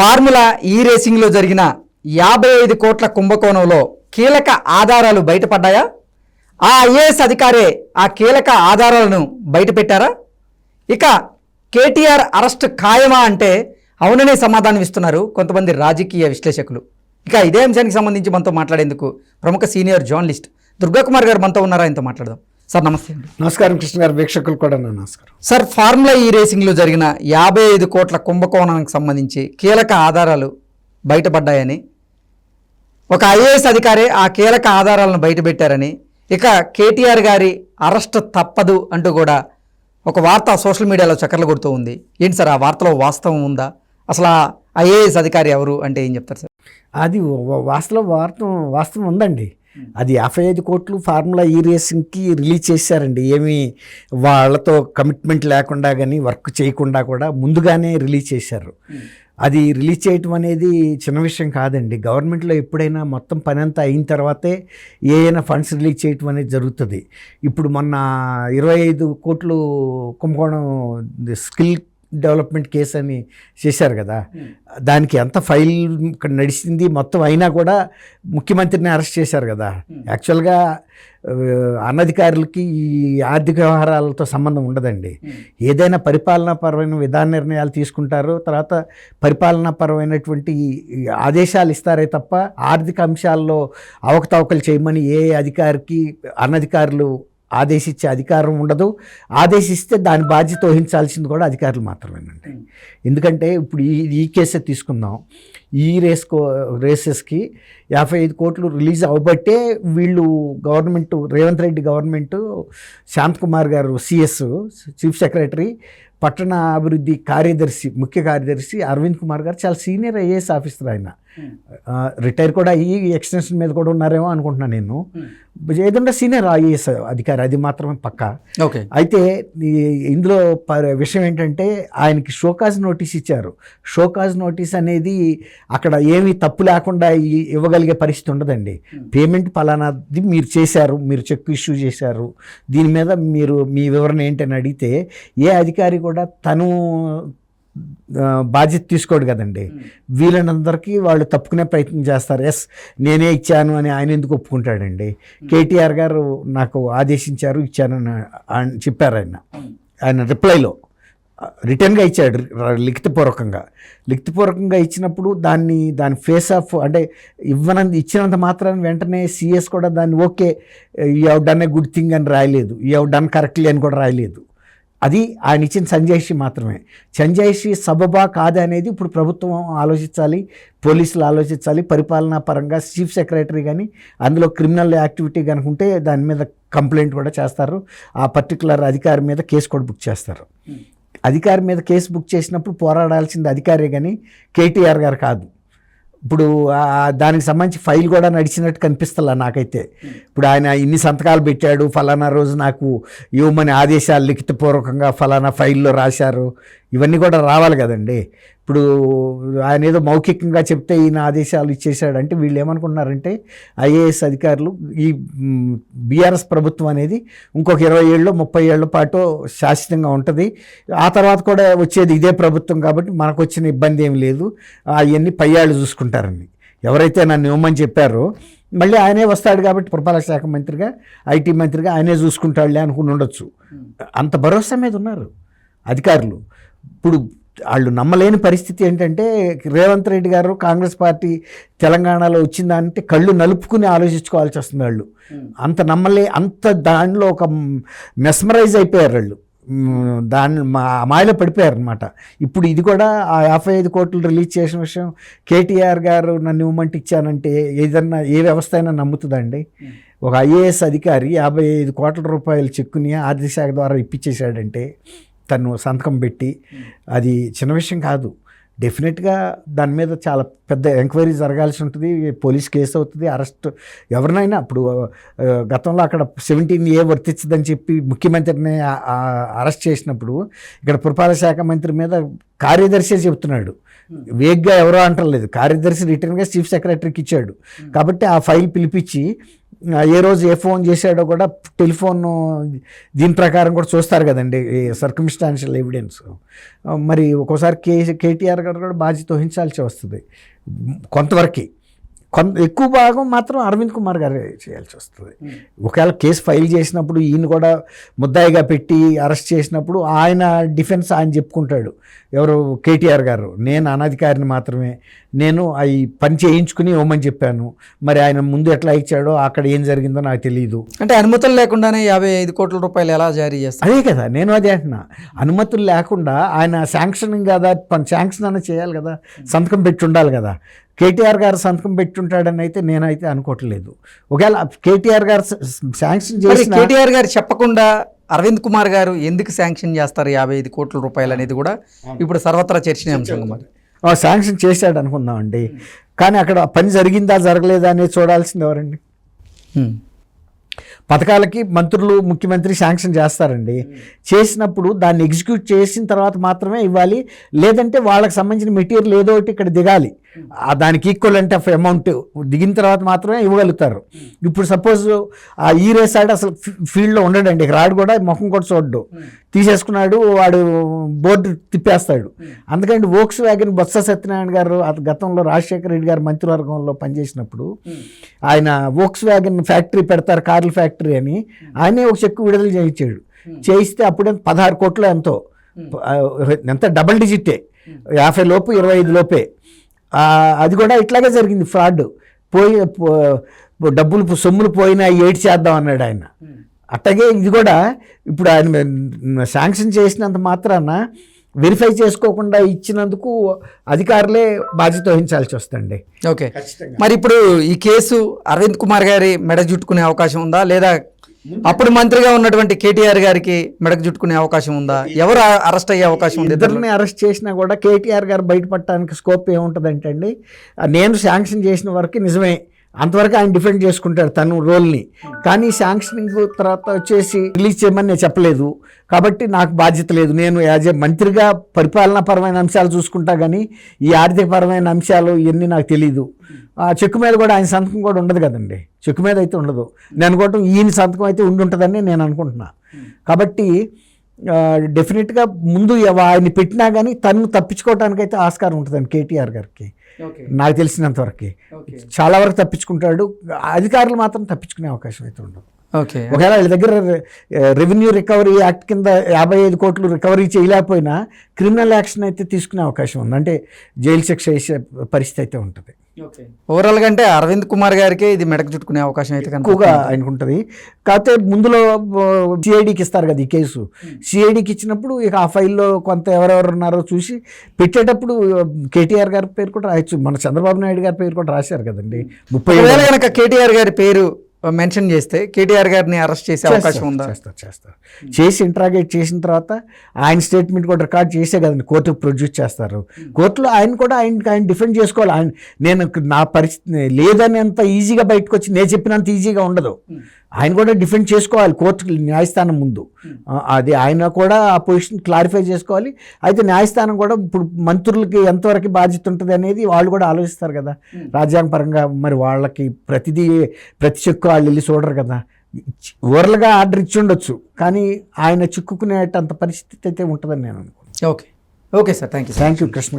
Formula ఈ రేసింగ్లో జరిగిన యాభై ఐదు కోట్ల కుంభకోణంలో కీలక ఆధారాలు బయటపడ్డాయా? ఆ ఐఏఎస్ అధికారే ఆ కీలక ఆధారాలను బయటపెట్టారా? ఇక కేటీఆర్ అరెస్ట్ ఖాయమా అంటే అవుననే సమాధానం ఇస్తున్నారు కొంతమంది రాజకీయ విశ్లేషకులు. ఇక ఇదే అంశానికి సంబంధించి మనతో మాట్లాడేందుకు ప్రముఖ సీనియర్ జర్నలిస్ట్ దుర్గాకుమార్ గారు మనతో ఉన్నారా? ఆయనతో మాట్లాడదాం. సార్ నమస్తే అండి. నమస్కారం కృష్ణ గారు వీక్షకులు కూడా నా నమస్కారం. సార్ ఫార్ములా ఈ రేసింగ్లో జరిగిన యాభై ఐదు కోట్ల కుంభకోణానికి సంబంధించి కీలక ఆధారాలు బయటపడ్డాయని ఒక ఐఏఎస్ అధికారే ఆ కీలక ఆధారాలను బయటపెట్టారని ఇక కేటీఆర్ గారి అరెస్ట్ తప్పదు అంటూ కూడా ఒక వార్త సోషల్ మీడియాలో చక్కర్లు కొడుతూ ఉంది. ఏంటి సార్ ఆ వార్తలో వాస్తవం ఉందా? అసలు ఆ ఐఏఎస్ అధికారి ఎవరు అంటే ఏం చెప్తారు సార్? అది వాస్తవ వార్తం వాస్తవం ఉందండి. అది యాభై ఐదు కోట్లు ఫార్ములా ఈ రేసింగ్కి రిలీజ్ చేశారండి. ఏమీ వాళ్ళతో కమిట్మెంట్ లేకుండా కానీ వర్క్ చేయకుండా కూడా ముందుగానే రిలీజ్ చేశారు. అది రిలీజ్ చేయటం అనేది చిన్న విషయం కాదండి. గవర్నమెంట్లో ఎప్పుడైనా మొత్తం పని అంతా అయిన తర్వాతే ఏదైనా ఫండ్స్ రిలీజ్ చేయటం అనేది జరుగుతుంది. ఇప్పుడు మొన్న ఇరవై ఐదు కోట్లు కుంభకోణం స్కిల్ డెవలప్మెంట్ కేసు అని చేశారు కదా. దానికి ఎంత ఫైల్ ఇక్కడ నడిచింది మొత్తం అయినా కూడా ముఖ్యమంత్రిని అరెస్ట్ చేశారు కదా. యాక్చువల్గా అనధికారులకి ఈ ఆర్థిక వ్యవహారాలతో సంబంధం ఉండదండి. ఏదైనా పరిపాలనాపరమైన విధాన నిర్ణయాలు తీసుకుంటారో తర్వాత పరిపాలనాపరమైనటువంటి ఈ ఆదేశాలు ఇస్తారే తప్ప ఆర్థిక అంశాల్లో అవకతవకలు చేయమని ఏ అధికారికి అనధికారులు ఆదేశించే అధికారం ఉండదు. ఆదేశిస్తే దాని బాధ్యత వహించాల్సింది కూడా అధికారులు మాత్రమేనండి. ఎందుకంటే ఇప్పుడు ఈ ఈ కేసే తీసుకుందాం. ఈ రేస్ కో రేసెస్కి యాభై ఐదు కోట్లు రిలీజ్ అవ్వబట్టే వీళ్ళు గవర్నమెంట్ రేవంత్ రెడ్డి గవర్నమెంట్ శాంత్ కుమార్ గారు సిఎస్ చీఫ్ సెక్రటరీ పట్టణ అభివృద్ధి కార్యదర్శి ముఖ్య కార్యదర్శి అరవింద్ కుమార్ గారు చాలా సీనియర్ ఐఏఎస్ ఆఫీసర్ ఆయన. ఆ, రిటైర్ కూడా అయ్యి ఎక్స్టెన్షన్ మీద కూడా ఉన్నారేమో అనుకుంటున్నాను నేను. ఏదన్నా సీనియర్ ఐఏఎస్ అధికారి అది మాత్రమే పక్కా. ఓకే. అయితే ఈ- ఇందులో విషయం ఏంటంటే ఆయనకి షోకాజ్ నోటీస్ ఇచ్చారు. షోకాజ్ నోటీస్ అనేది అక్కడ ఏమీ తప్పు లేకుండా ఇవ్వగలిగే పరిస్థితి ఉండదండి. పేమెంట్ పలానాది మీరు చేశారు మీరు చెక్ ఇష్యూ చేశారు. దీని మీద మీరు మీ వివరణ ఏంటని అడిగితే ఏ అధికారి కూడా తను బాధ్యత తీసుకోడు కదండి. వీళ్ళనందరికీ వాళ్ళు తప్పుకునే ప్రయత్నం చేస్తారు. ఎస్ నేనే ఇచ్చాను అని ఆయన ఎందుకు ఒప్పుకుంటాడండి? కేటీఆర్ గారు నాకు ఆదేశించారు ఇచ్చాను అని చెప్పారు ఆయన. ఆయన రిప్లైలో. రిటర్న్గా ఇచ్చాడు. లిఖితపూర్వకంగా. లిఖితపూర్వకంగా ఇచ్చినప్పుడు దాన్ని దాని ఫేస్ ఆఫ్ అంటే ఇవ్వనంత ఇచ్చినంత మాత్రాన్ని వెంటనే సిఎస్ కూడా దాన్ని ఓకే ఈ have done a good thing అని రాయలేదు. యూ హవ్ డన్ కరెక్ట్లీ అని కూడా రాయలేదు. అది ఆయన ఇచ్చిన సంజయ్షి మాత్రమే. సంజయ్షి సబబా కాదా అనేది ఇప్పుడు ప్రభుత్వం ఆలోచించాలి పోలీసులు ఆలోచించాలి పరిపాలనా పరంగా చీఫ్ సెక్రటరీ కానీ అందులో క్రిమినల్ యాక్టివిటీ కనుక ఉంటే దాని మీద కంప్లైంట్ కూడా చేస్తారు. ఆ పర్టికులర్ అధికారి మీద కేసు కూడా బుక్ చేస్తారు. అధికారి మీద కేసు బుక్ చేసినప్పుడు పోరాడాల్సింది అధికారే కానీ కేటీఆర్ గారు కాదు. ఇప్పుడు దానికి సంబంధించి ఫైల్ కూడా నడిచినట్టు కనిపిస్తలా నాకైతే. ఇప్పుడు ఆయన ఇన్ని సంతకాలు పెట్టాడు ఫలానా రోజు నాకు ఇవ్వమని ఆదేశాలు లిఖితపూర్వకంగా ఫలానా ఫైల్లో రాశారు. ఇవన్నీ కూడా రావాలి కదండి. ఇప్పుడు ఆయన ఏదో మౌఖికంగా చెప్తే ఈయన ఆదేశాలు ఇచ్చేసాడంటే వీళ్ళు ఏమనుకుంటున్నారంటే ఐఏఎస్ అధికారులు ఈ బీఆర్ఎస్ ప్రభుత్వం అనేది ఇంకొక ఇరవై ఏళ్ళు ముప్పై ఏళ్ళ పాటు శాశ్వతంగా ఉంటుంది. ఆ తర్వాత కూడా వచ్చేది ఇదే ప్రభుత్వం కాబట్టి మనకు వచ్చిన ఇబ్బంది ఏం లేదు. అవన్నీ పయ్యాళ్ళు చూసుకుంటారని ఎవరైతే నన్ను ఇవ్వమని చెప్పారో మళ్ళీ ఆయనే వస్తాడు కాబట్టి పురపాలక శాఖ మంత్రిగా ఐటీ మంత్రిగా ఆయనే చూసుకుంటాడులే అనుకుని ఉండొచ్చు. అంత భరోసా మీద ఉన్నారు అధికారులు. ఇప్పుడు వాళ్ళు నమ్మలేని పరిస్థితి ఏంటంటే రేవంత్ రెడ్డి గారు కాంగ్రెస్ పార్టీ తెలంగాణలో వచ్చిందంటే కళ్ళు నలుపుకుని ఆలోచించుకోవాల్సి వస్తుంది వాళ్ళు. అంత నమ్మలే అంత దానిలో ఒక మెస్మరైజ్ అయిపోయారు వాళ్ళు. దాన్ని మా మాయలో పడిపోయారు అనమాట ఇప్పుడు ఇది కూడా ఆ యాభై ఐదు కోట్లు రిలీజ్ చేసిన విషయం కేటీఆర్ గారు నన్ను ఇవ్వమంటే ఇచ్చానంటే ఏదన్నా ఏ వ్యవస్థ అయినా నమ్ముతుందండి. ఒక ఐఏఎస్ అధికారి యాభై ఐదు కోట్ల రూపాయల చెక్కుని ఆర్థిక శాఖ ద్వారా ఇప్పించేశాడంటే తను సంతకం పెట్టి అది చిన్న విషయం కాదు. డెఫినెట్గా దాని మీద చాలా పెద్ద ఎంక్వైరీ జరగాల్సి ఉంటుంది. పోలీస్ కేసు అవుతుంది. అరెస్ట్ ఎవరినైనా ఇప్పుడు ఆ, గతంలో అక్కడ సెవెంటీన్ ఏ వర్తించదని చెప్పి ముఖ్యమంత్రిని అరెస్ట్ చేసినప్పుడు ఇక్కడ పురపాలక శాఖ మంత్రి మీద కార్యదర్శి చెప్తున్నాడు. వేగ్గా ఎవరో అంటలేదు. కార్యదర్శి రిటర్న్గా చీఫ్ సెక్రటరీకి ఇచ్చాడు. కాబట్టి ఆ ఫైల్ పిలిపించి ఏ రోజు ఏ ఫోన్ చేశాడో కూడా టెలిఫోన్ దీని ప్రకారం కూడా చూస్తారు కదండి. సర్కమ్స్టాన్షియల్ ఎవిడెన్స్ మరి ఒక్కోసారి కే కేటీఆర్ గారు కూడా బాధ్యత వహించాల్సి వస్తుంది. కొంతవరకు. కొంత ఎక్కువ భాగం మాత్రం అరవింద్ కుమార్ గారే చేయాల్సి వస్తుంది. ఒకవేళ కేసు ఫైల్ చేసినప్పుడు ఈయన కూడా ముద్దాయిగా పెట్టి అరెస్ట్ చేసినప్పుడు ఆయన డిఫెన్స్ ఆయన చెప్పుకుంటాడు. ఎవరు? కేటీఆర్ గారు. నేను అనధికారిని మాత్రమే. నేను అవి పని చేయించుకుని ఇవ్వమని చెప్పాను. మరి ఆయన ముందు ఎట్లా ఇచ్చాడో అక్కడ ఏం జరిగిందో నాకు తెలియదు అంటే అనుమతులు లేకుండానే యాభై ఐదు కోట్ల రూపాయలు ఎలా జారీ చేస్తారు? అదే కదా నేను అదే అంటున్నా. అనుమతులు లేకుండా ఆయన శాంక్షనింగ్ కదా పని శాంక్షన్ అన్న చేయాలి కదా. సంతకం పెట్టి ఉండాలి కదా. కేటీఆర్ గారు సంతకం పెట్టి ఉంటాడని అయితే నేనైతే అనుకోవట్లేదు. ఒకవేళ కేటీఆర్ గారు శాంక్షన్ చేసిన కేటీఆర్ గారు చెప్పకుండా అరవింద్ కుమార్ గారు ఎందుకు శాంక్షన్ చేస్తారు యాభై ఐదు కోట్ల రూపాయలు అనేది కూడా ఇప్పుడు సర్వత్రా ఆ, శాంక్షన్ చేశాడు అనుకుందామండి. కానీ అక్కడ పని జరిగిందా జరగలేదా అనేది చూడాల్సింది ఎవరండి. పథకాలకి మంత్రులు ముఖ్యమంత్రి శాంక్షన్ చేస్తారండి. చేసినప్పుడు దాన్ని ఎగ్జిక్యూట్ చేసిన తర్వాత మాత్రమే ఇవ్వాలి. లేదంటే వాళ్ళకి సంబంధించిన మెటీరియల్ ఏదో ఒకటి ఇక్కడ దిగాలి. ఆ దానికి ఈక్వలెంట్ ఆఫ్ అమౌంట్ దిగిన తర్వాత మాత్రమే ఇవ్వగలుగుతారు. ఇప్పుడు సపోజ్ ఆ ఈ రేసాడు అసలు ఫీల్డ్లో ఉండడండి. రాడు కూడా ముఖం కూడా చూడ్డు. తీసేసుకున్నాడు వాడు బోర్డు తిప్పేస్తాడు. అందుకని వోక్స్ వ్యాగన్ బొత్స సత్యనారాయణ గారు గతంలో రాజశేఖర రెడ్డి గారు మంత్రివర్గంలో పనిచేసినప్పుడు ఆయన వోక్స్ వ్యాగన్ ఫ్యాక్టరీ పెడతారు కార్ల ఫ్యాక్టరీ అని. ఆయనే ఒక చెక్కు విడుదల చేయించాడు. చేయిస్తే అప్పుడే పదహారు కోట్లు ఎంతో. ఎంత? డబల్ డిజిటే. యాభై లోపు ఇరవై ఐదు లోపే. అది కూడా ఇట్లాగే జరిగింది ఫ్రాడ్. పోయి డబ్బులు సొమ్ములు పోయినా ఏడ్ చేద్దాం అన్నాడు ఆయన. అట్టగే ఇది కూడా ఇప్పుడు ఆయన శాంక్షన్ చేసినంత మాత్రాన వెరిఫై చేసుకోకుండా ఇచ్చినందుకు అధికారులే బాధ్యత వహించాల్సి వస్తుంది ఓకే. మరి ఇప్పుడు ఈ కేసు అరవింద్ కుమార్ గారి మెడ జుట్టుకునే అవకాశం ఉందా? లేదా అప్పుడు మంత్రిగా ఉన్నటువంటి కేటీఆర్ గారికి మెడకు జుట్టుకునే అవకాశం ఉందా? ఎవరు అరెస్ట్ అయ్యే అవకాశం ఉంది? ఇద్దరిని అరెస్ట్ చేసినా కూడా కేటీఆర్ గారు బయటపడటానికి స్కోప్ ఏముంటుందంటే అండి నేను శాంక్షన్ చేసిన వరకు నిజమే. అంతవరకు ఆయన డిఫెండ్ చేసుకుంటాడు తను రోల్ని. కానీ శాంక్షనింగ్ తర్వాత వచ్చేసి రిలీజ్ చేయమని నేను చెప్పలేదు. కాబట్టి నాకు బాధ్యత లేదు. నేను యాజ్ ఏ మంత్రిగా పరిపాలనాపరమైన అంశాలు చూసుకుంటా కానీ ఈ ఆర్థికపరమైన అంశాలు ఇవన్నీ నాకు తెలియదు ఆ చెక్కు మీద కూడా ఆయన సంతకం కూడా ఉండదు కదండి. చెక్కు మీద అయితే ఉండదు. నేను అనుకోవటం ఈయన సంతకం అయితే ఉండి ఉంటుందని నేను అనుకుంటున్నా. కాబట్టి డెఫినెట్గా ముందు ఆయన్ని పెట్టినా కానీ తను తప్పించుకోవడానికి అయితే ఆస్కారం ఉంటుందండి కేటీఆర్ గారికి. నాకు తెలిసినంత వరకు. చాలా వరకు తప్పించుకుంటాడు. అధికారులు మాత్రం తప్పించుకునే అవకాశం అయితే ఉండదు. ఓకే. ఒకవేళ వీళ్ళ దగ్గర రెవెన్యూ రికవరీ యాక్ట్ కింద యాభై ఐదు కోట్లు రికవరీ చేయలేకపోయినా క్రిమినల్ యాక్షన్ అయితే తీసుకునే అవకాశం ఉంది. అంటే జైలు శిక్ష వేసే పరిస్థితి అయితే ఉంటుంది. ఓవరాల్గా అంటే అరవింద్ కుమార్ గారికి ఇది మెడకు చుట్టుకునే అవకాశం అయితే ఎక్కువగా కనుక ఆయనకు ఉంటుంది కాకపోతే ముందులో సిఐడికి ఇస్తారు కదా ఈ కేసు. సిఐడికి ఇచ్చినప్పుడు ఇక ఆ ఫైల్లో కొంత ఎవరెవరు ఉన్నారో చూసి పెట్టేటప్పుడు కేటీఆర్ గారి పేరు కూడా రాయొచ్చు. మన చంద్రబాబు నాయుడు గారి పేరు కూడా రాశారు కదండి. ముప్పై ఒకవేళ కనుక కేటీఆర్ గారి పేరు మెన్షన్ చేస్తే కేటీఆర్ గారిని అరెస్ట్ చేసే అవకాశం ఉందా? చేస్తారు చేస్తారు చేసి ఇంట్రాగేట్ చేసిన తర్వాత ఆయన స్టేట్మెంట్ కూడా రికార్డ్ చేసే కదండి కోర్టుకు ప్రొడ్యూస్ చేస్తారు. కోర్టులో ఆయన కూడా ఆయన ఆయన డిఫెండ్ చేసుకోవాలి. ఆయన నేను నా పరిస్థితి లేదని అంత ఈజీగా బయటకు వచ్చి నేను చెప్పినంత ఈజీగా ఉండదు. ఆయన కూడా డిఫెండ్ చేసుకోవాలి కోర్టు న్యాయస్థానం ముందు. ఆ, అది ఆయన కూడా ఆ పొజిషన్ క్లారిఫై చేసుకోవాలి. అయితే న్యాయస్థానం కూడా ఇప్పుడు మంత్రులకి ఎంతవరకు బాధ్యత ఉంటుంది అనేది వాళ్ళు కూడా ఆలోచిస్తారు కదా. రాజ్యాంగ పరంగా మరి వాళ్ళకి ప్రతిదీ ప్రతి చెక్కు వాళ్ళు వెళ్ళి చూడరు కదా. ఓవర్లుగా ఆర్డర్ ఇచ్చి ఉండొచ్చు. కానీ ఆయన చిక్కుకునేటంత పరిస్థితి అయితే ఉంటుందని నేను అనుకుంటున్నాను. Okay. Okay sir. Thank you thank you Krishna గారు.